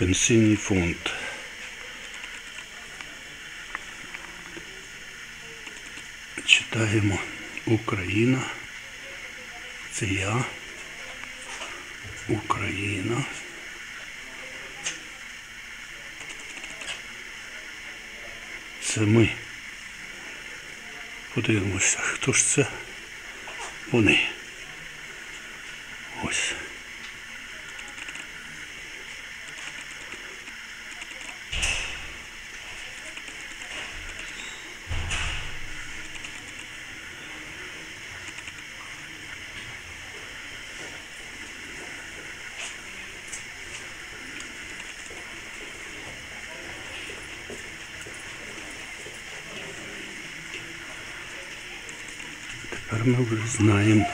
Пенсійний фонд. Читаємо Україна. Це я. Україна. Це ми. Подивимося, хто ж це? Вони. Ось. Тепер ми вже знаємо,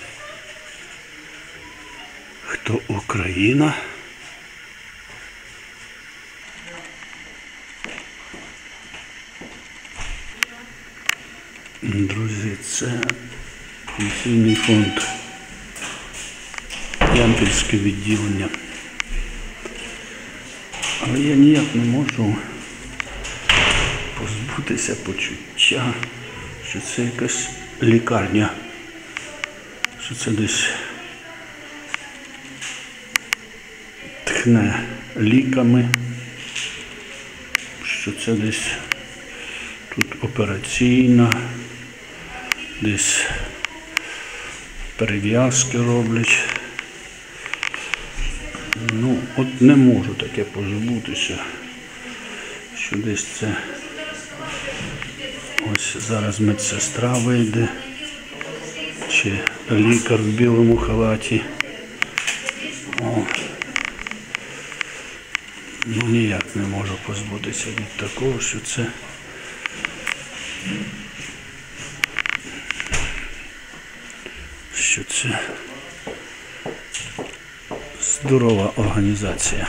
хто Україна. Друзі, це пенсійний фонд. Ямпільське відділення. Але я ніяк не можу позбутися почуття, що це якась лікарня, що це десь тхне ліками, що це десь тут операційна, десь перев'язки роблять. Ну, от не можу таке позбутися, що десь це ось зараз медсестра вийде, чи лікар в білому халаті. О. Ну ніяк не можу позбутися від такого, що це що це здорова організація.